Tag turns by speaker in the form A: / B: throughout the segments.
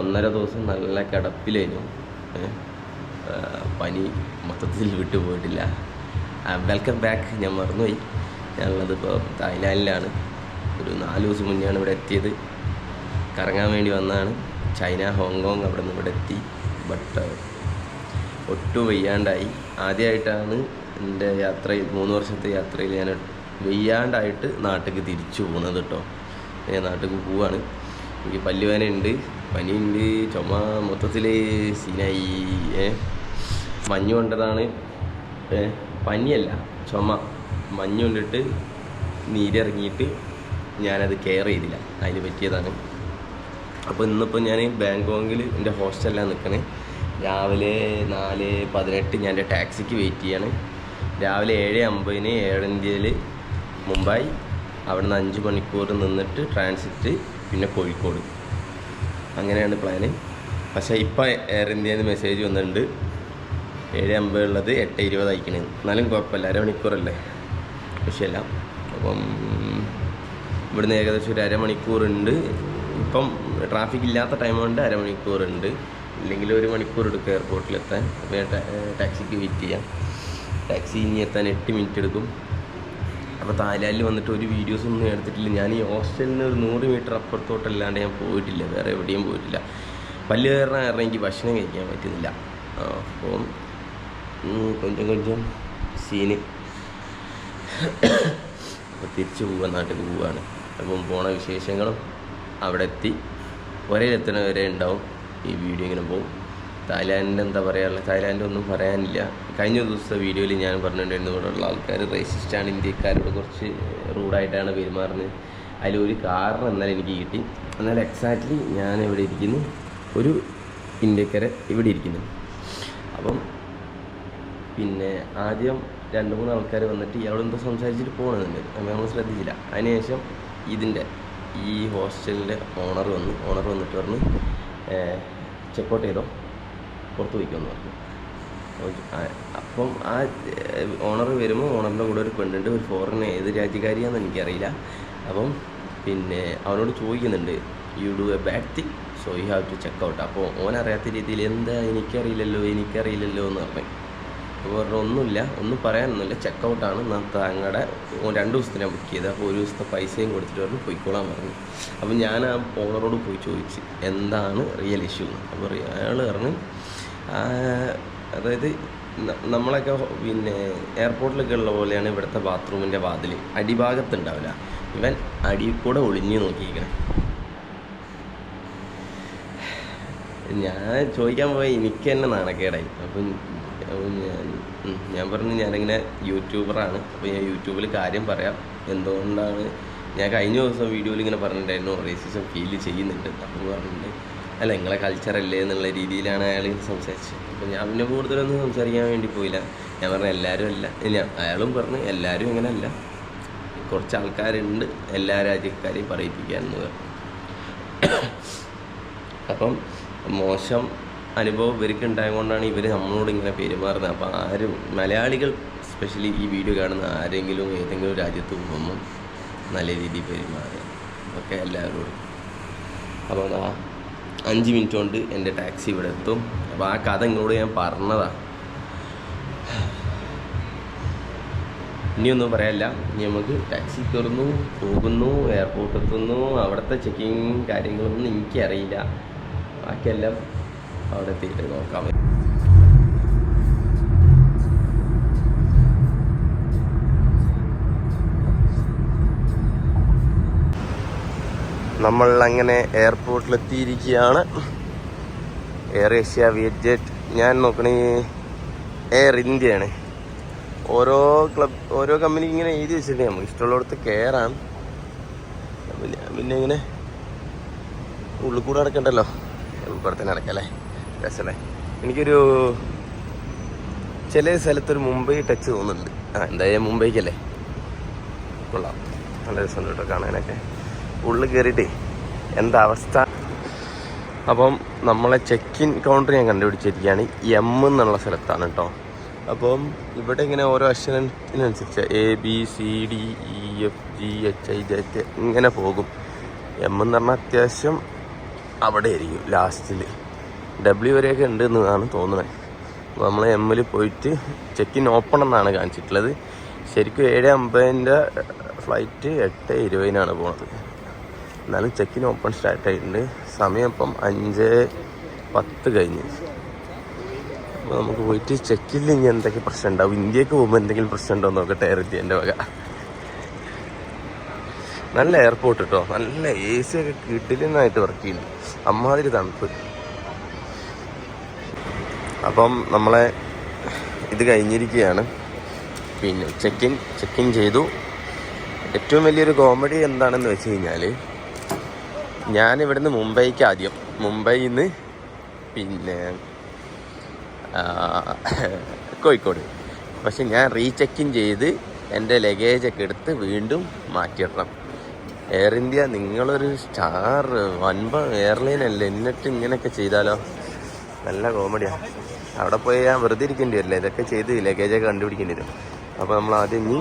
A: ഒന്നര ദിവസം നല്ല കിടപ്പിലായിരുന്നു പനി മൊത്തത്തിൽ വിട്ടു പോയിട്ടില്ല വെൽക്കം ബാക്ക് ഞാൻ മറന്നുപോയി. ഞങ്ങളതിപ്പോൾ തായ്ലാൻഡിലാണ്. ഒരു നാല് ദിവസം മുന്നെയാണ് ഇവിടെ എത്തിയത്. കറങ്ങാൻ വേണ്ടി വന്നതാണ്. ചൈന ഹോങ്കോങ് അവിടെ നിന്ന് ഇവിടെ എത്തി. ബട്ട് ഒട്ടും വെയ്യാണ്ടായി. ആദ്യമായിട്ടാണ് എന്റെ യാത്രയിൽ മൂന്ന് വർഷത്തെ യാത്രയിൽ ഞാൻ വെയ്യാണ്ടായിട്ട് നാട്ടിലേക്ക് തിരിച്ചു പോകുന്നത് കേട്ടോ ഞാൻ നാട്ടിലേക്ക് പോവാണ്. എനിക്ക് പല്ലുവേദനയുണ്ട്. പനിയുണ്ട് ചുമ മൊത്തത്തിൽ സീനായി ഏ? മഞ്ഞ് കൊണ്ടതാണ് ഏ? പനിയല്ല ചുമ. മഞ്ഞ് കൊണ്ടിട്ട് നീരിറങ്ങിയിട്ട് ഞാനത് കെയർ ചെയ്തില്ല അതിന് പറ്റിയതാണ്. അപ്പോൾ ഇന്നിപ്പോൾ ഞാൻ ബാങ്കോങ്ങിൽ എന്റെ ഹോസ്റ്റലിലാണ് നിൽക്കണേ രാവിലെ നാല് പതിനെട്ട് ഞാൻ എന്റെ ടാക്സിക്ക് വെയിറ്റ് ചെയ്യാണ്. രാവിലെ ഏഴ് അമ്പതിന് എയർ ഇന്ത്യയിൽ മുംബൈ അവിടെ നിന്ന് അഞ്ച് മണിക്കൂർ നിന്നിട്ട് ട്രാൻസിറ്റ് പിന്നെ കോഴിക്കോട്. അങ്ങനെയാണ് പ്ലാന് പക്ഷേ ഇപ്പോൾ എയർ ഇന്ത്യയിൽ നിന്ന് മെസ്സേജ് വന്നിട്ടുണ്ട്. ഏഴ് അമ്പത് ഉള്ളത് എട്ട് ഇരുപത് അയക്കണേ എന്നാലും കുഴപ്പമില്ല അരമണിക്കൂറല്ലേ? വിഷയമല്ല അപ്പം ഇവിടുന്ന് ഏകദേശം ഒരു അരമണിക്കൂറുണ്ട്. ഇപ്പം ട്രാഫിക് ഇല്ലാത്ത ടൈം കൊണ്ട് അരമണിക്കൂറുണ്ട്. ഇല്ലെങ്കിൽ ഒരു മണിക്കൂർ എടുക്കും എയർപോർട്ടിലെത്താൻ ടാക്സിക്ക് വെയിറ്റ് ചെയ്യാം. ടാക്സി ഇനി എത്താൻ എട്ട് മിനിറ്റ് എടുക്കും. അപ്പോൾ തായ്ലാൻഡിൽ വന്നിട്ട് ഒരു വീഡിയോസ് ഒന്നും എടുത്തിട്ടില്ല. ഞാൻ ഈ ഹോസ്റ്റലിൽ നിന്ന് ഒരു നൂറ് മീറ്റർ അപ്പുറത്തോട്ടല്ലാണ്ട് ഞാൻ പോയിട്ടില്ല. വേറെ എവിടെയും പോയിട്ടില്ല. പല്ല് കയറാൻ കാരണം എനിക്ക് ഭക്ഷണം കഴിക്കാൻ പറ്റുന്നില്ല. അപ്പോൾ കൊഞ്ചം കൊഞ്ചം സീന് അപ്പോൾ തിരിച്ചു പോവാൻ നാട്ടിൽ പോവുകയാണ് അപ്പം പോണ വിശേഷങ്ങളും അവിടെ എത്തി. ഒരേ വരെ ഉണ്ടാവും. ഈ വീഡിയോ ഇങ്ങനെ പോകും. തായ്ലാൻഡിന്റെ എന്താ പറയാനുള്ളത്? തായ്ലാൻഡ് ഒന്നും പറയാനില്ല. കഴിഞ്ഞ ദിവസത്തെ വീഡിയോയിൽ ഞാൻ പറഞ്ഞിട്ടുണ്ടായിരുന്നു ഇവിടെയുള്ള ആൾക്കാർ റേസിസ്റ്റാണ് ഇന്ത്യക്കാരോട് കുറച്ച് റൂഡായിട്ടാണ് പെരുമാറുന്നത്. അതിലൊരു കാരണം എന്നാലും എനിക്ക് കിട്ടി. എന്നാൽ എക്സാക്ട്ലി ഞാൻ ഇവിടെ ഇരിക്കുന്നു. ഒരു ഇന്ത്യക്കാരെ ഇവിടെ ഇരിക്കുന്നു. അപ്പം പിന്നെ ആദ്യം രണ്ട് മൂന്ന് ആൾക്കാർ വന്നിട്ട് ഇയാളോട് എന്തോ സംസാരിച്ചിട്ട് പോകണമെന്നുണ്ട്. അപ്പോൾ നമ്മൾ ശ്രദ്ധിച്ചില്ല. അതിനുശേഷം ഇതിന്റെ ഈ ഹോസ്റ്റലിന്റെ ഓണർ വന്നു ഓണർ വന്നിട്ട് പറഞ്ഞു ചെക്കൗട്ട് ചെയ്തോ? പുറത്ത് വയ്ക്കുമെന്ന് പറഞ്ഞു. അപ്പം ആ ഓണർ വരുമ്പോൾ ഓണറിന്റെ കൂടെ ഒരു പെണ്ണുണ്ട് ഒരു ഫോറിൻ ഏത് രാജ്യക്കാരിയാണെന്ന് എനിക്കറിയില്ല. അപ്പം പിന്നെ അവനോട് ചോദിക്കുന്നുണ്ട് you do a bad thing so you have to check out അപ്പോൾ ഓൻ അറിയാത്ത രീതിയിൽ എന്താ എനിക്കറിയില്ലല്ലോ എനിക്കറിയില്ലല്ലോ എന്ന് പറഞ്ഞു. അപ്പോൾ പറഞ്ഞു ഒന്നുമില്ല ഒന്നും പറയാനൊന്നുമില്ല ചെക്ക് ഔട്ടാണ് താങ്കളുടെ രണ്ട് ദിവസത്തിനാണ് ബുക്ക് ചെയ്തത്. അപ്പോൾ ഒരു ദിവസത്തെ പൈസയും കൊടുത്തിട്ട് പറഞ്ഞു പോയിക്കോളാൻ പറഞ്ഞു. അപ്പോൾ ഞാൻ ആ ഓണറോട് പോയി ചോദിച്ചു എന്താണ് റിയൽ ഇഷ്യൂ എന്ന്. അപ്പോൾ അയാൾ പറഞ്ഞു "ആ, അതായത് നമ്മളൊക്കെ പിന്നെ എയർപോർട്ടിലൊക്കെ ഉള്ള പോലെയാണ് ഇവിടുത്തെ ബാത്റൂമിന്റെ വാതിൽ അടിഭാഗത്തുണ്ടാവില്ല. ഇവൻ അടി കൂടെ ഒളിഞ്ഞു നോക്കിയിരിക്കണം. ഞാൻ ചോദിക്കാൻ പോയ എനിക്ക് തന്നെ നാണക്കേടായി. അപ്പം ഞാൻ പറഞ്ഞു ഞാനിങ്ങനെ യൂട്യൂബറാണ്. അപ്പോൾ ഞാൻ യൂട്യൂബിൽ കാര്യം പറയാം. എന്തുകൊണ്ടാണ് ഞാൻ കഴിഞ്ഞ ദിവസം വീഡിയോയിൽ ഇങ്ങനെ പറഞ്ഞിട്ടുണ്ടായിരുന്നു റേസിസം ഫീൽ ചെയ്യുന്നുണ്ട് അപ്പോൾ പറഞ്ഞിട്ടുണ്ട്. അല്ല നിങ്ങളെ കൾച്ചറല്ലേ എന്നുള്ള രീതിയിലാണ് അയാൾ സംസാരിച്ചത്. അപ്പോൾ ഞാൻ പിന്നെ കൂടുതലൊന്നും സംസാരിക്കാൻ വേണ്ടി പോയില്ല. ഞാൻ പറഞ്ഞു എല്ലാവരും അല്ല. ഇല്ല അയാളും പറഞ്ഞു എല്ലാവരും ഇങ്ങനെയല്ല കുറച്ച് ആൾക്കാരുണ്ട് എല്ലാ രാജ്യക്കാരെയും പറയിപ്പിക്കാമെന്ന് പറഞ്ഞു. അപ്പം മോശം അനുഭവം ഇവർക്ക് ഉണ്ടായതുകൊണ്ടാണ് ഇവർ നമ്മളോട് ഇങ്ങനെ പെരുമാറുന്നത് അപ്പോൾ ആരും മലയാളികൾ സ്പെഷ്യലി ഈ വീഡിയോ കാണുന്ന ആരെങ്കിലും ഏതെങ്കിലും രാജ്യത്ത് പോകുമ്പം നല്ല രീതിയിൽ പെരുമാറുക ഓക്കെ എല്ലാവരോടും. അപ്പോൾ അതാ. അഞ്ച് മിനിറ്റ് കൊണ്ട് എന്റെ ടാക്സി ഇവിടെ എത്തും. അപ്പോൾ ആ കഥ ഇങ്ങോട്ട് ഞാൻ പറഞ്ഞതാണ് ഇനിയൊന്നും പറയാനില്ല ഇനി നമുക്ക് ടാക്സി കയറുന്നു പോകുന്നു എയർപോർട്ട് എത്തുന്നു. അവിടുത്തെ ചെക്കിങ് കാര്യങ്ങളൊന്നും എനിക്കറിയില്ല. ബാക്കിയെല്ലാം അവിടെ എത്തിയിട്ട് നോക്കാം. നമ്മൾ അങ്ങനെ എയർപോർട്ടിൽ എത്തിയിരിക്കുകയാണ് എയർ ഏഷ്യ വിയറ്റ്ജെറ്റ് ഞാൻ നോക്കണേ എയർ ഇന്ത്യയാണ് ഓരോ ക്ലബ് ഓരോ കമ്പനി ഇങ്ങനെ എഴുതി വെച്ചിട്ടുണ്ട്. നമുക്ക് ഇഷ്ടമുള്ളിടത്ത് കയറാം. പിന്നെ പിന്നെ ഇങ്ങനെ ഉള്ളിൽ കൂടെ നടക്കണ്ടല്ലോ? ഉൾപ്പെടുത്തന്നെ തന്നെ നടക്കല്ലേ രസമല്ലേ? എനിക്കൊരു ചില സ്ഥലത്തൊരു മുംബൈ ടച്ച് തോന്നുന്നുണ്ട്. ആ എന്തായാലും മുംബൈക്കല്ലേ? കൊള്ളാം. നല്ല രസമുണ്ട് കേട്ടോ കാണാനൊക്കെ. ഉള്ളിൽ കയറിയിട്ടേ എന്താ അവസ്ഥ? അപ്പം നമ്മളെ ചെക്ക് ഇൻ കൗണ്ടർ ഞാൻ കണ്ടുപിടിച്ചിരിക്കുകയാണ്. എം എന്നുള്ള സ്ഥലത്താണ് കേട്ടോ അപ്പം ഇവിടെ ഇങ്ങനെ ഓരോ അക്ഷരത്തിനനുസരിച്ച് A B C D E F G H I J jet ഇങ്ങനെ പോകും. എം എന്ന് പറഞ്ഞാൽ അത്യാവശ്യം അവിടെ ആയിരിക്കും ലാസ്റ്റിൽ ഡബ്ല്യു വരെയൊക്കെ ഉണ്ട് എന്നാണ് തോന്നുന്നത് അപ്പോൾ നമ്മൾ എമ്മിൽ പോയിട്ട് ചെക്ക് ഇൻ ഓപ്പൺ എന്നാണ് കാണിച്ചിട്ടുള്ളത്. ശരിക്കും ഏഴ് അമ്പതിന്റെ ഫ്ലൈറ്റ് എട്ട് ഇരുപതിനാണ് പോണത്. എന്നാലും ചെക്കിൻ ഓപ്പൺ സ്റ്റാർട്ട് ആയിട്ടുണ്ട്. സമയം ഇപ്പം അഞ്ച് പത്ത് കഴിഞ്ഞ്. അപ്പോൾ നമുക്ക് പോയിട്ട് ചെക്കിൽ ഇനി എന്തൊക്കെ പ്രശ്നം ഉണ്ടാവും? ഇന്ത്യയ്ക്ക് പോകുമ്പോൾ എന്തെങ്കിലും പ്രശ്നം ഉണ്ടോ നോക്കട്ടെ എയർ ഇന്ത്യന്റെ വക. നല്ല എയർപോർട്ട് കേട്ടോ നല്ല എ സി ഒക്കെ കിട്ടില്ലെന്നായിട്ട് വർക്ക് ചെയ്യുന്നു അമ്മാതിരി തണുപ്പ്. അപ്പം നമ്മളെ ഇത് കഴിഞ്ഞിരിക്കുകയാണ്. പിന്നെ ചെക്കിൻ ചെക്കിൻ ചെയ്തു. ഏറ്റവും വലിയൊരു കോമഡി എന്താണെന്ന് വെച്ച് കഴിഞ്ഞാൽ ഞാൻ ഇവിടുന്ന് മുംബൈക്ക് ആദ്യം. മുംബൈയിൽ നിന്ന് പിന്നെ കോഴിക്കോട്. പക്ഷെ ഞാൻ റീചെക്കിൻ ചെയ്ത് എന്റെ ലഗേജൊക്കെ എടുത്ത് വീണ്ടും മാറ്റിയിടണം. എയർ ഇന്ത്യ നിങ്ങളൊരു സ്റ്റാർ വൻപ എയർലൈൻ അല്ലേ എന്നിട്ട് ഇങ്ങനെയൊക്കെ ചെയ്താലോ? നല്ല കോമഡിയാണ് അവിടെ പോയി ഞാൻ വെറുതെ ഇരിക്കേണ്ടി വരില്ല. ഇതൊക്കെ ചെയ്ത് ലഗേജൊക്കെ കണ്ടുപിടിക്കേണ്ടി വരും. അപ്പോൾ നമ്മൾ ആദ്യം ഇനി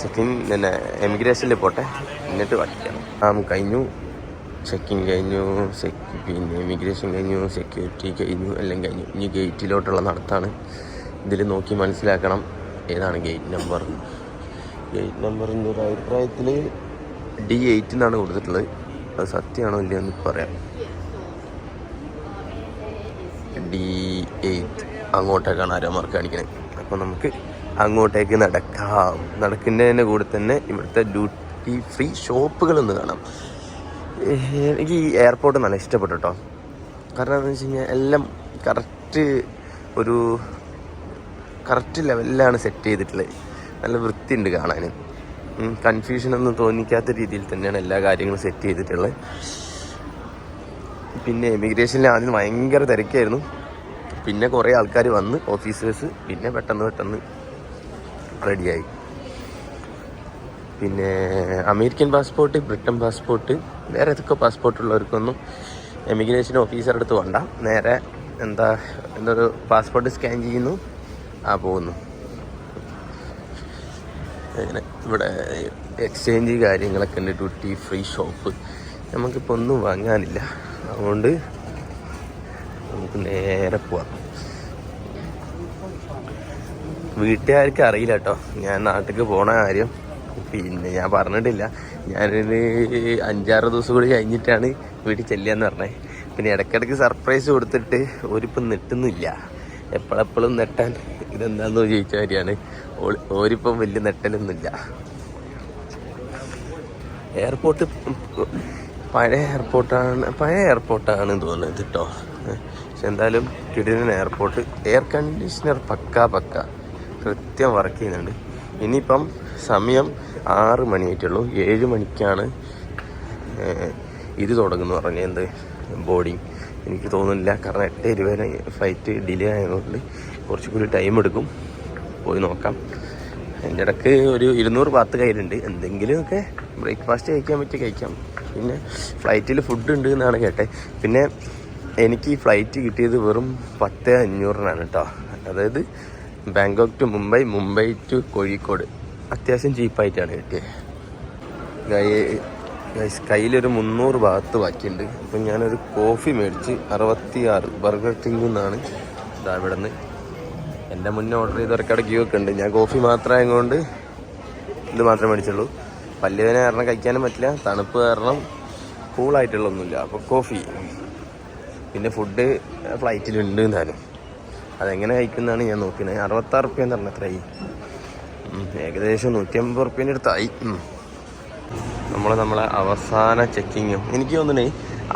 A: ചെക്കിൻ പിന്നെ എമിഗ്രേഷനിൽ പോട്ടെ. എന്നിട്ട് പഠിക്കാം ആ കഴിഞ്ഞു ചെക്കിൻ കഴിഞ്ഞു സെക്യൂ പിന്നെ ഇമിഗ്രേഷൻ കഴിഞ്ഞു സെക്യൂരിറ്റി കഴിഞ്ഞു എല്ലാം കഴിഞ്ഞു. ഇനി ഗേറ്റിലോട്ടുള്ള നടത്താണ്. ഇതിൽ നോക്കി മനസ്സിലാക്കണം ഏതാണ് ഗേറ്റ് നമ്പർ. ഗേറ്റ് നമ്പർ എന്റെ അഭിപ്രായത്തിൽ ഡി എയ്റ്റ് എന്നാണ് കൊടുത്തിട്ടുള്ളത്. അത് സത്യമാണോ ഇല്ലയോ എന്ന് പറയാം. ഡി എയ്റ്റ് അങ്ങോട്ടേക്കാണ് ആരോ മാർക്ക് കാണിക്കണത് അപ്പോൾ നമുക്ക് അങ്ങോട്ടേക്ക് നടക്കാം. നടക്കുന്നതിന്റെ കൂടെ തന്നെ ഇവിടുത്തെ ഡ്യൂട്ടി ഫ്രീ ഷോപ്പുകളൊന്ന് കാണാം. എനിക്ക് ഈ എയർപോർട്ട് നല്ല ഇഷ്ടപ്പെട്ടു കേട്ടോ കാരണം എന്താണെന്ന് വെച്ച് കഴിഞ്ഞാൽ എല്ലാം കറക്റ്റ് ഒരു കറക്റ്റ് ലെവലിലാണ് സെറ്റ് ചെയ്തിട്ടുള്ളത്. നല്ല വൃത്തിയുണ്ട് കാണാൻ കൺഫ്യൂഷൻ ഒന്നും തോന്നിക്കാത്ത രീതിയിൽ തന്നെയാണ് എല്ലാ കാര്യങ്ങളും സെറ്റ് ചെയ്തിട്ടുള്ളത്. പിന്നെ എമിഗ്രേഷനിൽ ആദ്യം ഭയങ്കര തിരക്കായിരുന്നു. പിന്നെ കുറേ ആൾക്കാർ വന്ന് ഓഫീസേഴ്സ് പിന്നെ പെട്ടെന്ന് പെട്ടെന്ന് റെഡിയായി. പിന്നെ അമേരിക്കൻ പാസ്പോർട്ട് ബ്രിട്ടൻ പാസ്പോർട്ട് വേറെ ഏതൊക്കെ പാസ്പോർട്ട് ഉള്ളവർക്കൊന്നും എമിഗ്രേഷൻ ഓഫീസറുടെ അടുത്ത് വേണ്ട. നേരെ എന്താ എന്തൊരു പാസ്പോർട്ട് സ്കാൻ ചെയ്യുന്നു ആ പോകുന്നു. അങ്ങനെ ഇവിടെ എക്സ്ചേഞ്ച് കാര്യങ്ങളൊക്കെ ഉണ്ട് ഡ്യൂട്ടി ഫ്രീ ഷോപ്പ്. നമുക്കിപ്പോൾ ഒന്നും വാങ്ങാനില്ല. അതുകൊണ്ട് നമുക്ക് നേരെ പോവാം. വീട്ടുകാർക്ക് അറിയില്ല കേട്ടോ. ഞാൻ നാട്ടിലേക്ക് പോണ കാര്യം. പിന്നെ ഞാൻ പറഞ്ഞിട്ടില്ല. ഞാനൊരു അഞ്ചാറ് ദിവസം കൂടി കഴിഞ്ഞിട്ടാണ് വീട്ടിൽ ചെല്ലുകയെന്ന് പറഞ്ഞത് പിന്നെ ഇടയ്ക്കിടയ്ക്ക് സർപ്രൈസ് കൊടുത്തിട്ട് ഒരിപ്പം നെട്ടുന്നില്ല. എപ്പോഴെപ്പോഴും നെട്ടാൻ ഇതെന്താന്ന് ചോദിച്ച കാര്യമാണ് ഓരിപ്പം വലിയ നെട്ടലൊന്നുമില്ല. എയർപോർട്ട് പഴയ എയർപോർട്ടാണ് പഴയ എയർപോർട്ടാണ് തോന്നുന്നത് കേട്ടോ. പക്ഷെ എന്തായാലും കിടിലൻ എയർപോർട്ട് എയർ കണ്ടീഷണർ പക്ക പക്ക. കൃത്യം വർക്ക് ചെയ്യുന്നുണ്ട്. ഇനിയിപ്പം സമയം ആറ് മണിയായിട്ടുള്ളൂ. ഏഴ് മണിക്കാണ് ഇത് തുടങ്ങുന്നു പറഞ്ഞ എന്ത്? ബോർഡിങ് എനിക്ക് തോന്നുന്നില്ല. കാരണം എട്ട് ഇരുപതിന് ഫ്ലൈറ്റ് ഡിലേ ആയതുകൊണ്ട് കുറച്ചുകൂടി ടൈം എടുക്കും. പോയി നോക്കാം. എന്റെ ഇടയ്ക്ക് ഒരു ഇരുന്നൂറ് പാത്ത് കയ്യിലുണ്ട്. എന്തെങ്കിലുമൊക്കെ ബ്രേക്ക്ഫാസ്റ്റ് കഴിക്കാൻ പറ്റി കഴിക്കാം. പിന്നെ ഫ്ലൈറ്റിൽ ഫുഡ് ഉണ്ട് എന്നാണ് കേട്ടെ. പിന്നെ എനിക്ക് ഈ ഫ്ലൈറ്റ് കിട്ടിയത് വെറും പത്ത് അഞ്ഞൂറിനാണ് കേട്ടോ. അതായത് Bangkok to Mumbai Mumbai to Kozhikode. അത്യാവശ്യം ചീപ്പായിട്ടാണ് കിട്ടിയത്. കയ്യിലൊരു മുന്നൂറ് ഭാഗത്ത് ബാക്കിയുണ്ട്. അപ്പം ഞാനൊരു കോഫി മേടിച്ച് അറുപത്തി ആറ് ബർഗർ കിങ്ങിൽ നിന്നാണ് ഇതാ നിന്ന് എന്റെ മുന്നേ ഓർഡർ ചെയ്തവർക്കവിടെ ക്യൂ ഒക്കെ ഉണ്ട്. ഞാൻ കോഫി മാത്രമായതുകൊണ്ട് ഇത് മാത്രമേ മേടിച്ചുള്ളൂ. പല്ലുവേന കാരണം കഴിക്കാനും പറ്റില്ല. തണുപ്പ് കാരണം കൂളായിട്ടുള്ള ഒന്നുമില്ല അപ്പോൾ കോഫി. പിന്നെ ഫുഡ് ഫ്ലൈറ്റിലുണ്ട് എന്നാലും. അതെങ്ങനെ കഴിക്കുന്നതാണ് ഞാൻ നോക്കുന്നത് അറുപത്താറ് റുപ്യ എന്ന് പറഞ്ഞത്ര എത്രയായി ഏകദേശം നൂറ്റി അമ്പത് റുപ്യേന്റെ അടുത്തായി. നമ്മൾ നമ്മളെ അവസാന ചെക്കിങ്ങും എനിക്ക് തോന്നുന്നേ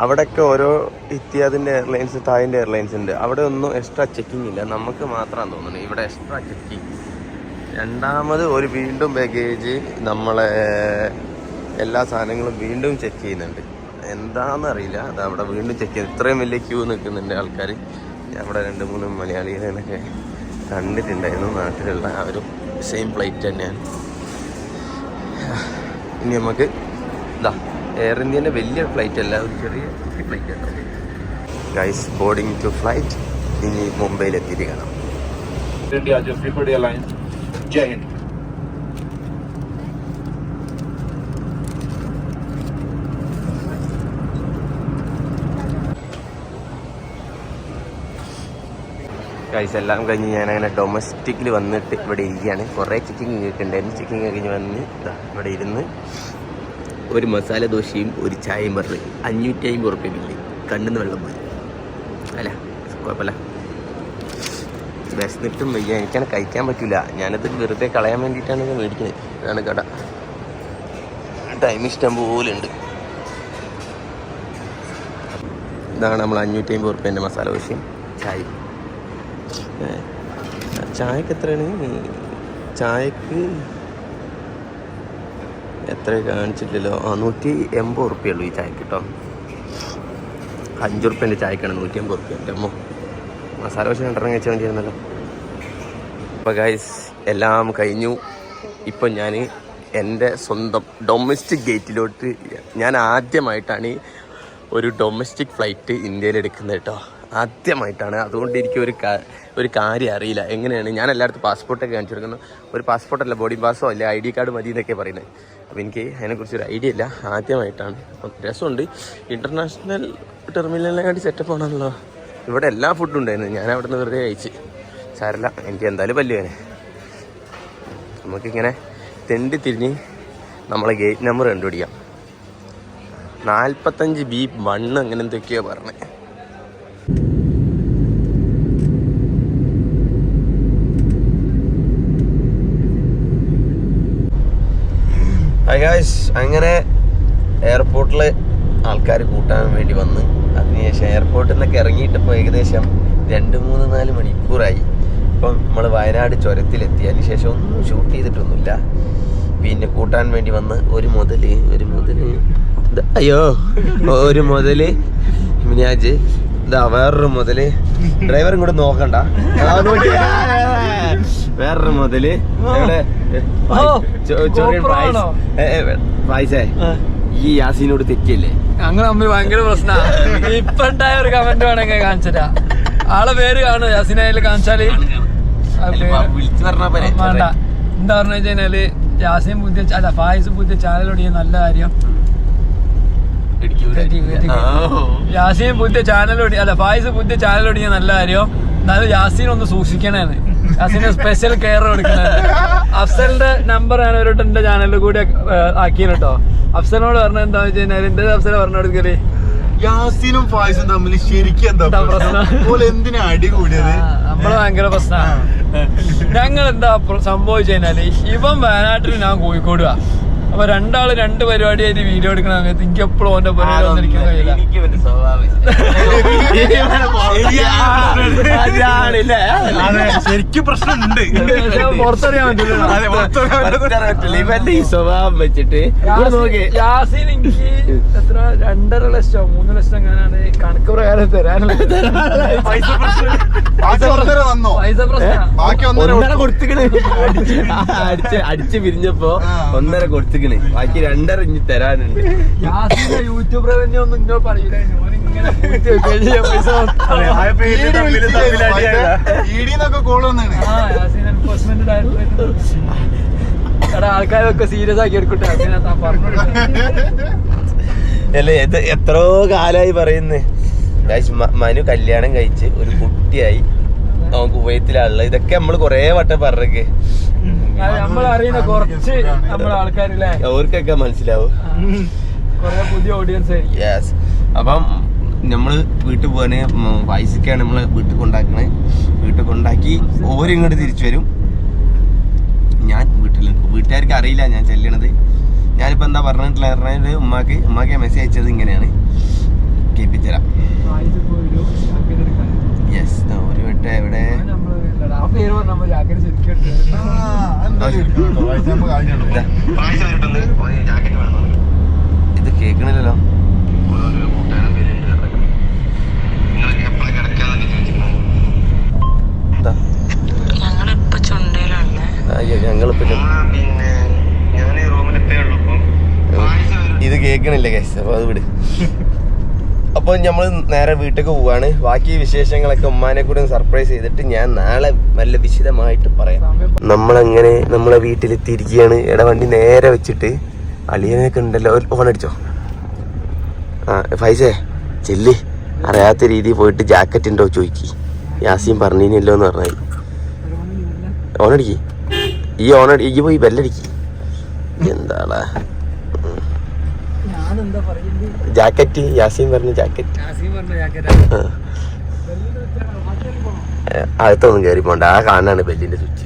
A: അവിടെയൊക്കെ ഓരോ ഇത്യാദിന്റെ എയർലൈൻസ് തായിന്റെ എയർലൈൻസ് ഉണ്ട്. അവിടെ ഒന്നും എക്സ്ട്രാ ചെക്കിംഗ് ഇല്ല. നമുക്ക് മാത്രമാണ് തോന്നുന്നത് ഇവിടെ എക്സ്ട്രാ ചെക്കിങ് രണ്ടാമത് ഒരു വീണ്ടും ബാഗേജ് നമ്മളെ എല്ലാ സാധനങ്ങളും വീണ്ടും ചെക്ക് ചെയ്യുന്നുണ്ട്. എന്താണെന്ന് അറിയില്ല അത് അവിടെ വീണ്ടും ചെക്ക് ചെയ്യുന്നത് ഇത്രയും വലിയ ക്യൂ നിൽക്കുന്നുണ്ട് ആൾക്കാർ അവിടെ രണ്ട് മൂന്ന് മലയാളികളെന്നൊക്കെ കണ്ടിട്ടുണ്ടായിരുന്നു. നാട്ടിലുള്ള ആ ഒരു സെയിം പ്ലേറ്റ് തന്നെയാണ്. ഇനി നമുക്ക് ഇതാ എയർ ഇന്ത്യന്റെ വലിയ ഫ്ലൈറ്റ് അല്ല ഒരു ചെറിയ ഫ്ലൈറ്റ് ആണ്. ഗൈസ് ബോർഡിംഗ് ടു ഫ്ലൈറ്റ് ഇനി മുംബൈയിൽ എത്തിയിരിക്കണം
B: ഇന്ത്യ ജയ് ഹിന്ദ്
A: ഗൈസ് എല്ലാം കഴിഞ്ഞ് ഞാനങ്ങനെ ഡൊമസ്റ്റിക്കിൽ വന്നിട്ട് ഇവിടെ ഇരിക്കുകയാണ്. കുറേ ചിക്കിങ് ഒക്കെ ഉണ്ടായിരുന്നു ചിക്കിങ് കഴിഞ്ഞ് വന്ന് ഇവിടെ ഇരുന്ന് ഒരു മസാല ദോശയും ഒരു ചായയും പറഞ്ഞു അഞ്ഞൂറ്റി അമ്പത് ഉറുപ്പ്യമില്ലേ കണ്ണുന്ന് വെള്ളം പോയി. അല്ല കുഴപ്പമില്ല. വിശന്നിട്ടും വയ്യ. എനിക്കാണ് കഴിക്കാൻ പറ്റില്ല ഞാനത് വെറുതെ കളയാൻ വേണ്ടിയിട്ടാണ് ഞാൻ മേടിക്കുന്നത്. ഇതാണ് കട. ടൈം ഇഷ്ടം പോലെ ഉണ്ട്. ഇതാണ് നമ്മൾ അഞ്ഞൂറ്റി അമ്പത് ഉറുപ്പ്യന്റെ മസാല ദോശയും ചായയും. ചായക്ക് എത്രയാണ്? ചായക്ക് എത്ര കാണിച്ചിട്ടില്ലല്ലോ? ആ നൂറ്റി എൺപത് ഉറുപ്പ്യ ഉള്ളൂ ഈ ചായക്ക് കേട്ടോ അഞ്ച് ഉറുപ്പ്യന്റെ ചായക്കാണ് നൂറ്റി എൺപത് ഉറുപ്പ്യ. എന്റെ അമ്മോ മസാല ദോശ രണ്ടെണ്ണം കഴിച്ചാൽ വേണ്ടിയിരുന്നല്ലോ അപ്പോൾ ഗൈസ് എല്ലാം കഴിഞ്ഞു. ഇപ്പം ഞാൻ എന്റെ സ്വന്തം ഡൊമസ്റ്റിക് ഗേറ്റിലോട്ട് ഞാൻ ആദ്യമായിട്ടാണ് ഒരു ഡൊമസ്റ്റിക് ഫ്ലൈറ്റ് ഇന്ത്യയിൽ എടുക്കുന്നത് കേട്ടോ ആദ്യമായിട്ടാണ്. അതുകൊണ്ട് എനിക്ക് ഒരു ഒരു കാര്യം അറിയില്ല. എങ്ങനെയാണ്? ഞാൻ എല്ലായിടത്തും പാസ്പോർട്ടൊക്കെ കാണിച്ചു കൊടുക്കുന്നു. ഒരു പാസ്പോർട്ടല്ല ബോഡി പാസോ അല്ല ഐ ഡി കാർഡ് മതി എന്നൊക്കെ പറയുന്നത്. അപ്പോൾ എനിക്ക് അതിനെക്കുറിച്ച് ഒരു ഐഡിയ ഇല്ല. ആദ്യമായിട്ടാണ്. അപ്പം രസമുണ്ട്. ഇന്റർനാഷണൽ ടെർമിനലിനെക്കാട്ടി സെറ്റപ്പ് ആണല്ലോ. ഇവിടെ എല്ലാ ഫുഡും ഉണ്ടായിരുന്നു. ഞാൻ അവിടെ നിന്ന് വെറുതെ കഴിച്ച്. സാരല്ല എനിക്ക് എന്തായാലും പല്ലു വേനെ നമുക്കിങ്ങനെ തെണ്ടി തിരിഞ്ഞ് നമ്മളെ ഗേറ്റ് നമ്പർ കണ്ടുപിടിക്കാം. നാൽപ്പത്തഞ്ച് ബി വണ്ണ് അങ്ങനെ എന്തൊക്കെയോ പറഞ്ഞത് ഹായ് ഗായ്സ് അങ്ങനെ എയർപോർട്ടിൽ ആൾക്കാർ കൂട്ടാൻ വേണ്ടി വന്ന്. അതിനുശേഷം എയർപോർട്ടിൽ നിന്നൊക്കെ ഇറങ്ങിയിട്ടപ്പോൾ ഏകദേശം രണ്ട് മൂന്ന് നാല് മണിക്കൂറായി. ഇപ്പം നമ്മൾ വയനാട് ചുരത്തിലെത്തി. അതിന് ശേഷം ഒന്നും ഷൂട്ട് ചെയ്തിട്ടൊന്നുമില്ല. പിന്നെ കൂട്ടാൻ വേണ്ടി വന്ന് ഒരു മുതൽ ഒരു മുതൽ. ഇത് അയ്യോ ഒരു മുതൽ. മിനിയാജ് ഇതാ വേറൊരു മുതൽ. ഡ്രൈവറും കൂടെ നോക്കണ്ട. വേറൊരു മുതൽ പൈസേ ഈ യാസീനോട് തെറ്റിയല്ലേ?
C: ഞങ്ങൾ തമ്മിൽ ഭയങ്കര പ്രശ്ന. ഇപ്പൊ ഉണ്ടായ ഒരു കമന്റ് വേണമെങ്കിൽ കാണിച്ചരാ ആളെ പേര് കാണു യാസിനായാലും
A: കാണിച്ചാൽ.
C: വേണ്ട. എന്താ പറഞ്ഞു കഴിഞ്ഞാൽ യാസിൻ പുതിയ അല്ല ഫായിസ് പുതിയ ചാനൽ തുടങ്ങിയ നല്ല കാര്യം. യാസീൻ പുതിയ ചാനൽ അല്ല ഫായിസ് പുതിയ ചാനൽ തുടങ്ങിയ നല്ല കാര്യം. എന്നാലും യാസീൻ ഒന്ന് സൂക്ഷിക്കണേന്ന്. യാസീന് സ്പെഷ്യൽ കെയർ കൊടുക്കുന്നത്. അഫ്സലിന്റെ നമ്പർ ഞാൻ ഒരു എന്റെ ചാനലിൽ കൂടി ആക്കിയാണ് കേട്ടോ. അഫ്സലിനോട് പറഞ്ഞ എന്താ വെച്ച് കഴിഞ്ഞാൽ എന്റെ അഫ്സൽ പറഞ്ഞു കൊടുക്കൽ?
D: യാസിനും ഫായിസും തമ്മിൽ ശരിക്കും എന്താ
C: പ്രശ്നം?
D: എന്തിനാ അടി കൂടിയത്?
C: നമ്മൾ ഭയങ്കര പ്രശ്നമാണ് ഞങ്ങൾ എന്താ സംഭവിച്ചു കഴിഞ്ഞാൽ ഇവൻ വയനാട്ടിൽ ഞാൻ കോഴിക്കോട് അപ്പൊ രണ്ടാൾ രണ്ട് പരിപാടി ആയിട്ട് വീഡിയോ എടുക്കണ സമയത്ത് എനിക്ക് എപ്പോഴും ഓന്റെ പരിപാടി വന്നിരിക്കാൻ
A: അതാണില്ലേ?
D: ശരിക്കും പ്രശ്നമുണ്ട്.
C: പുറത്തറിയാൻ പറ്റില്ല.
A: ഇവന്റെ ഈ സ്വഭാവം വെച്ചിട്ട്. ഇവിടെ നോക്കി.
C: യാസീൻ എനിക്ക് എത്ര? രണ്ടര ലക്ഷം മൂന്ന് ലക്ഷം എങ്ങനെയാണ് കണക്ക് പ്രകാരം തരാനുള്ള
D: പൈസ പ്രശ്നം. പൈസ
C: പ്രശ്നം.
D: ഒന്നര
A: കൊടുത്തിക്കണ്. അടിച്ച് അടിച്ച് പിരിഞ്ഞപ്പോ. ഒന്നര കൊടുത്തിക്കണ്. ബാക്കി രണ്ടര ഇനി തരാനുണ്ട്.
C: യാസീന്റെ യൂട്യൂബ് റവന്യൂ ഒന്നും ഇന്നോ പറയില്ല പൈസ ആൾക്കാരൊക്കെ സീരിയസ് ആക്കി എടുക്കട്ടെ.
A: അല്ലേ ഇത് എത്രയോ കാലായി പറയുന്നേ. ഗായ്സ്, മനു കല്യാണം കഴിച്ച് ഒരു കുട്ടിയായി അവൻ കുവൈത്തിലുള്ള ഇതൊക്കെ നമ്മൾ കൊറേ വട്ടം പറഞ്ഞൊക്കെ
C: നമ്മൾ അറിയുന്ന കുറച്ച് നമ്മളെ ആൾക്കാരില്ലേ?
A: അവർക്കൊക്കെ മനസ്സിലാവും.
C: പുതിയ ഓഡിയൻസ് ആയിരിക്കും.
A: യെസ് അപ്പം നമ്മൾ വീട്ടിൽ പോകാന് വയസ്സൊക്കെയാണ് നമ്മൾ വീട്ടിൽ കൊണ്ടാക്കണേ. വീട്ടിൽ കൊണ്ടാക്കി ഓരിങ്ങോട്ട് ഇങ്ങോട്ട് തിരിച്ചു വരും. ഞാൻ വീട്ടിൽ നിൽക്കും വീട്ടുകാർക്ക് അറിയില്ല ഞാൻ ചെല്ലണത്. ഞാനിപ്പോൾ എന്താ പറഞ്ഞിട്ടില്ല പറഞ്ഞത് ഉമ്മാക്ക് ഉമ്മാക്ക് മെസ്സേജ് അയച്ചത് ഇങ്ങനെയാണ്. കേൾപ്പിച്ചരാം യെസ് ഒരു വട്ടം എവിടെ?
C: ഇത്? ഇല്ലടാ, ആ പേര് പറഞ്ഞ നമ്മൾ ജാക്കറ്റ് ശരിക്കും എടുത്തത്.
A: ഇതാ. ഇത് കേൾക്കണില്ലല്ലോ ഇതാ.
E: ഞങ്ങളിപ്പോ ചുണ്ടയിലുണ്ട്
A: അയ്യോ ഞങ്ങളിപ്പോ ഇത് ഇത് കേൾക്കണില്ല കേസ് അപ്പൊ അത് വിട്. അപ്പൊ നമ്മൾ നേരെ വീട്ടിലേക്ക് പോവാണ്. ബാക്കി വിശേഷങ്ങളൊക്കെ ഉമ്മാനെ കൂടെ സർപ്രൈസ് ചെയ്തിട്ട് ഞാൻ നാളെ നല്ല വിശദമായിട്ട് പറയാം. നമ്മളങ്ങനെ നമ്മളെ വീട്ടിലെത്തിയിരിക്കുകയാണ്. ഇട വണ്ടി നേരെ വെച്ചിട്ട് അളിയനൊക്കെ ഉണ്ടല്ലോ. ഫോൺ അടിച്ചോ? ആ ഫൈസേ ചെല്ലി. അറിയാത്ത രീതിയിൽ പോയിട്ട് ജാക്കറ്റ് ഉണ്ടോ ചോദിക്കി. യാസിയും പറഞ്ഞില്ലല്ലോ എന്ന് പറഞ്ഞാൽ ഓണടിക്ക് ഈ ഓണ ഈ പോയി ബെല്ലടിക്ക്. എന്താടാ? ജാക്കറ്റ് യാസീം പറഞ്ഞ ജാക്കറ്റ്. അടുത്തൊന്നും കയറി പോണ്ട ആ. കാണാണ് ബെല്ലിന്റെ സ്വിച്ച്.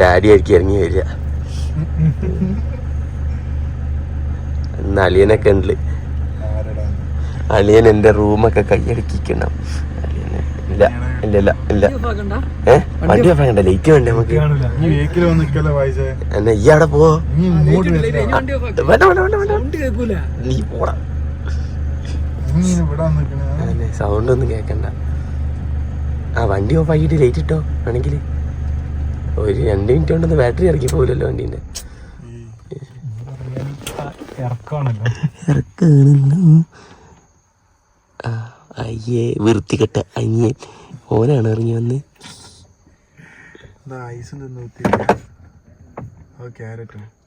A: ഡാഡി ആയിരിക്കും ഇറങ്ങി വരിക. ഇന്ന് ഉണ്ട്? അളിയൻ എന്റെ റൂമൊക്കെ കൈയടക്കിക്കണം. ഇല്ല ഇല്ല ഇല്ല ഇല്ല. ഏ? വണ്ടി വേണ്ട ലൈറ്റ് വേണ്ട നമുക്ക്? എന്നാ ഈ അവിടെ പോ
D: നീ
A: പോടാ. സൗണ്ട് ഒന്നും കേക്കണ്ട. ആ വണ്ടി ഓഫ് ആക്കിയിട്ട് ലൈറ്റ് ഇട്ടോ വേണമെങ്കിൽ ഒരു രണ്ട് മിനിറ്റ് കൊണ്ടൊന്ന് ബാറ്ററി ഇറക്കി പോകില്ലല്ലോ വണ്ടീന്റെ
D: ഇറക്കാണല്ലോ.
A: ഇറക്കാണല്ലോ. അയ്യേ വൃത്തികെട്ട അനിയൻ ഓനാണ് ഇറങ്ങി വന്ന്.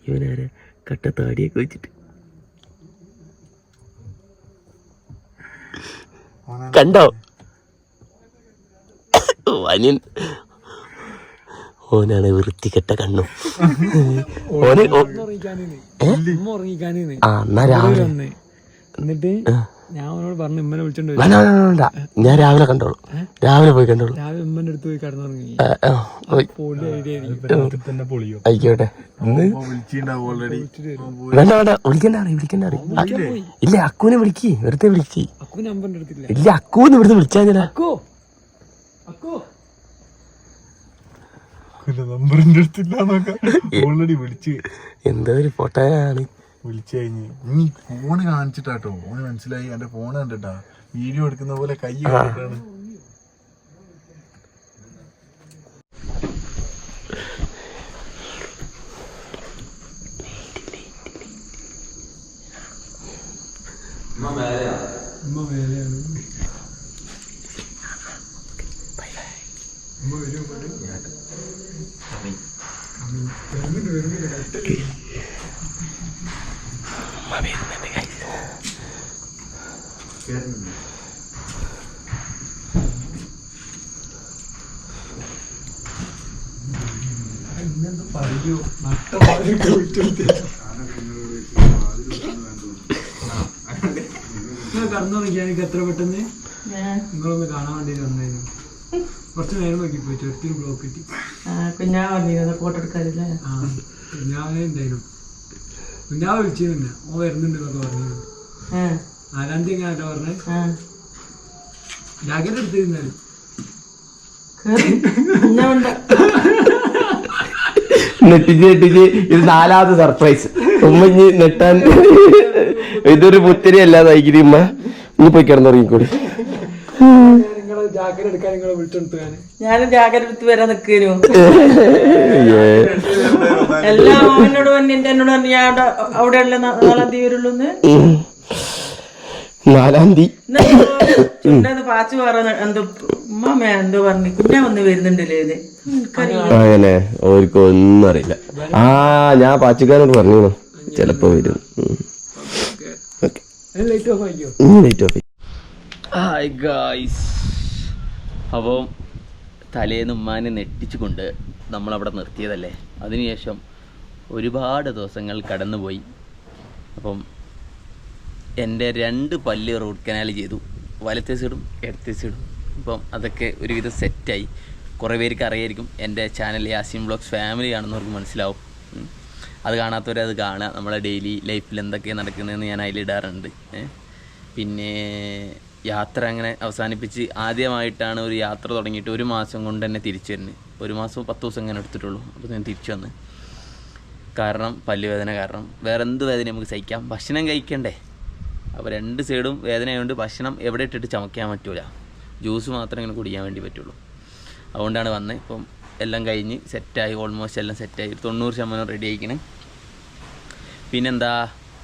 A: ഇവനാരെ? കട്ട താടിയൊക്കെ വെച്ചിട്ട്. കണ്ടോ? അനിയൻ. ഓനാണ് വൃത്തികെട്ട കണ്ണു. ഓനെ ആ എന്നാ രാവിലെ.
C: എന്നിട്ട് ഞാൻ അവനോട് പറഞ്ഞു ഇമ്മനെ വിളിച്ചോണ്ട്
A: ഞാൻ രാവിലെ കണ്ടോളൂ. രാവിലെ പോയി കണ്ടോളൂ.
C: രാവിലെ ഉമ്മന്റെ അടുത്ത് പോയി കിടന്നുറങ്ങി.
A: ആയിക്കോട്ടെ. ഇന്ന്
D: വിളിച്ചിണ്ടാവും ഓൾറെഡി
A: വേണ്ട വേണ്ട. വിളിക്കണ്ട അറിയും വിളിക്കണ്ട അറിയും ഇല്ല അക്കുവിനെ വിളിക്ക്. വെറുതെ വിളിക്ക്. ഇല്ല അക്കൂന്ന് ഇവിടുന്ന് വിളിച്ചാ ഞാൻ
C: അക്കു. അക്കു.
D: നമ്പറിന്റെ അടുത്തില്ല നോക്കാം ഓൾറെഡി വിളിച്ച്.
A: എന്തോ ഒരു പൊട്ടനാണ്.
D: വിളിച്ചു കഴിഞ്ഞ് നീ ഫോണ് കാണിച്ചിട്ടാട്ടോ. ഓന് മനസ്സിലായി. എന്റെ ഫോൺ കണ്ടിട്ടാ. വീഡിയോ എടുക്കുന്ന പോലെ കൈ കണ്ടിട്ടാണ്
C: ഉമ്മ മേലെയാണ് ഉമ്മ വരും ഇങ്ങോട്ട്. വരുന്നുണ്ട്, വരുന്നുണ്ട്, കറക്റ്റ്. ഇന്നെന്ത് പറയൂ? നട്ട പാലൊക്കെ വിട്ടിട്ട് നിങ്ങൾ കടന്നുറങ്ങിയാ എനിക്ക് എത്ര പെട്ടെന്ന്? നിങ്ങളൊന്ന് കാണാൻ വേണ്ടി വന്നായിരുന്നു കുറച്ച് നേരം നോക്കി പോയി. ചെറുത്തിന് ബ്ലോക്ക് കിട്ടി.
E: കുഞ്ഞാ പറഞ്ഞിരുന്നു ഫോട്ടോ എടുക്കാറില്ലേ?
C: ആ കുഞ്ഞാവേ ഉണ്ടായിരുന്നു കുഞ്ഞാവ് വിളിച്ചിരുന്ന ഓ വരുന്നുണ്ട് എന്നൊക്കെ പറഞ്ഞു? എടുത്തിരുന്നാലും
A: നെട്ടിച്ച് നെട്ടിച്ച് ഇത് നാലാമത് സർപ്രൈസ്. ഉമ്മഞ്ഞ് നെട്ടാൻ ഇതൊരു പുത്തിരി അല്ലാതായിരിക്കും ഉമ്മ. ഇനി പോയി കിടന്നുറങ്ങിക്കൂടി.
C: ജാക്കറ്റ് എടുക്കാൻ നിങ്ങളെ വിളിച്ചെടുത്തു ഞാൻ
E: ഞാനും ജാഗ്രത എടുത്ത് വരാൻ നിൽക്കുന്നു എല്ലാം അവനോട് എന്റെ എന്നോട് ഞാൻ അവിടെ അവിടെയുള്ള നാലാം തീയതി വരുള്ളൂന്ന്
A: നാലാം തീയതി.
E: പാച്ചു എന്തോ ഉമ്മ എന്തോ പറഞ്ഞു. കുഞ്ഞാ വന്ന് വരുന്നുണ്ടല്ലേ ഇത്? എനിക്കറിയില്ല.
A: അങ്ങനെ ഓർക്ക് ഒന്നും അറിയില്ല. ആ ഞാൻ പാച്ചിക്കാരോട് പറഞ്ഞു ചിലപ്പോ വരും. അപ്പോ ഓക്കെ
C: ലൈറ്റ് ഓഫ് ആയിക്കോ
A: ലൈറ്റ് ഓഫ് ഹായ് ഗായ്സ് അപ്പം തലേന്ന് ഉമ്മാനെ നെട്ടിച്ചുകൊണ്ട് നമ്മളവിടെ നിർത്തിയതല്ലേ? അതിനുശേഷം ഒരുപാട് ദിവസങ്ങൾ കടന്നുപോയി. അപ്പം എന്റെ രണ്ട് പല്ല് റൂട്ട് കനാൽ ചെയ്തു. വലത്തെ സൈഡും ഇടത്തെ സൈഡും. ഇപ്പം അതൊക്കെ ഒരുവിധം സെറ്റായി. കുറേ പേർക്ക് അറിയായിരിക്കും എന്റെ ചാനൽ യാസിൻ ബ്ലോഗ്സ് ഫാമിലി കാണുന്നവർക്ക് മനസ്സിലാവും. അത് കാണാത്തവരെ അത് കാണുക. നമ്മളെ ഡെയിലി ലൈഫിൽ എന്തൊക്കെയാണ് നടക്കുന്നതെന്ന് ഞാൻ അതിലിടാറുണ്ട്. പിന്നെ യാത്ര അങ്ങനെ അവസാനിപ്പിച്ച് ആദ്യമായിട്ടാണ് ഒരു യാത്ര തുടങ്ങിയിട്ട് ഒരു മാസം കൊണ്ട് തന്നെ തിരിച്ചു വരുന്നത്. ഒരു മാസം പത്ത് ദിവസം അങ്ങനെ എടുത്തിട്ടുള്ളൂ. അപ്പോൾ ഞാൻ തിരിച്ചു വന്ന്. കാരണം പല്ലുവേദന കാരണം. വേറെ എന്ത് വേദന നമുക്ക് സഹിക്കാം. ഭക്ഷണം കഴിക്കണ്ടേ? അപ്പോൾ രണ്ട് സൈഡും വേദനയായതുകൊണ്ട് ഭക്ഷണം എവിടെ ഇട്ടിട്ട് ചമക്കാൻ പറ്റൂല. ജ്യൂസ് മാത്രമേ ഇങ്ങനെ കുടിക്കാൻ വേണ്ടി പറ്റുള്ളൂ. അതുകൊണ്ടാണ് വന്നത് ഇപ്പം എല്ലാം കഴിഞ്ഞ് സെറ്റായി ഓൾമോസ്റ്റ് എല്ലാം സെറ്റായി. തൊണ്ണൂറ് ശതമാനം റെഡി ആയിക്കണേ. പിന്നെന്താ?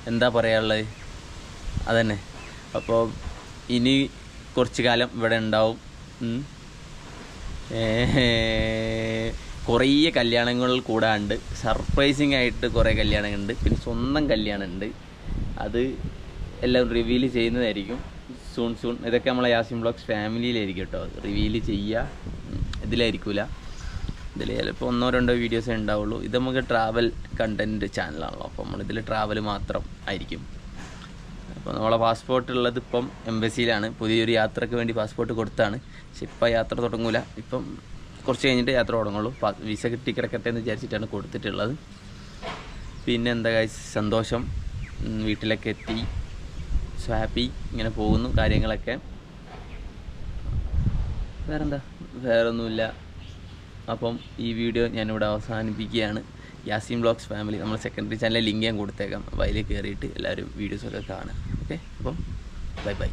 A: എന്താ പറയാനുള്ളത്? അതന്നെ. അപ്പോൾ ഇനി കുറച്ച് കാലം ഇവിടെ ഉണ്ടാവും. കുറേ കല്യാണങ്ങൾ കൂടാണ്ട്. സർപ്രൈസിങ് ആയിട്ട് കുറേ കല്യാണങ്ങളുണ്ട്. പിന്നെ സ്വന്തം കല്യാണമുണ്ട്. അത് എല്ലാം റിവീൽ ചെയ്യുന്നതായിരിക്കും. സൂൺ സൂൺ ഇതൊക്കെ നമ്മളെ യാസിം ബ്ലോഗ്സ് ഫാമിലിയിലായിരിക്കും കേട്ടോ. റിവീൽ ചെയ്യുക ഇതിലായിരിക്കില്ല ഇതിൽ ചിലപ്പോൾ ഒന്നോ രണ്ടോ വീഡിയോസേ ഉണ്ടാവുള്ളൂ. ഇത് നമുക്ക് ട്രാവൽ കണ്ടന്റ് ചാനലാണല്ലോ അപ്പോൾ നമ്മളിതിൽ ട്രാവൽ മാത്രം ആയിരിക്കും. അപ്പോൾ നമ്മളെ പാസ്പോർട്ട് ഉള്ളത് ഇപ്പം എംബസിയിലാണ് പുതിയൊരു യാത്രയ്ക്ക് വേണ്ടി പാസ്പോർട്ട് കൊടുത്താണ്. പക്ഷെ ഇപ്പം യാത്ര തുടങ്ങൂല. ഇപ്പം കുറച്ച് കഴിഞ്ഞിട്ട് യാത്ര തുടങ്ങുള്ളൂ. വിസ കിട്ടി കിടക്കട്ടെ എന്ന് വിചാരിച്ചിട്ടാണ് കൊടുത്തിട്ടുള്ളത്. പിന്നെ എന്താ സന്തോഷം. വീട്ടിലൊക്കെ എത്തി. സോ ഹാപ്പി ഇങ്ങനെ പോകുന്നു കാര്യങ്ങളൊക്കെ. വേറെന്താ? വേറൊന്നുമില്ല. അപ്പം ഈ വീഡിയോ ഞാനിവിടെ അവസാനിപ്പിക്കുകയാണ്. യാസിം ബ്ലോഗ്സ് ഫാമിലി നമ്മൾ സെക്കൻഡറി ചാനലിൽ ലിങ്ക് ഞാൻ കൊടുത്തേക്കാം. അപ്പോൾ അതിൽ കയറിയിട്ട് എല്ലാവരും വീഡിയോസൊക്കെ കാണാം ഓക്കെ അപ്പം ബൈ ബൈ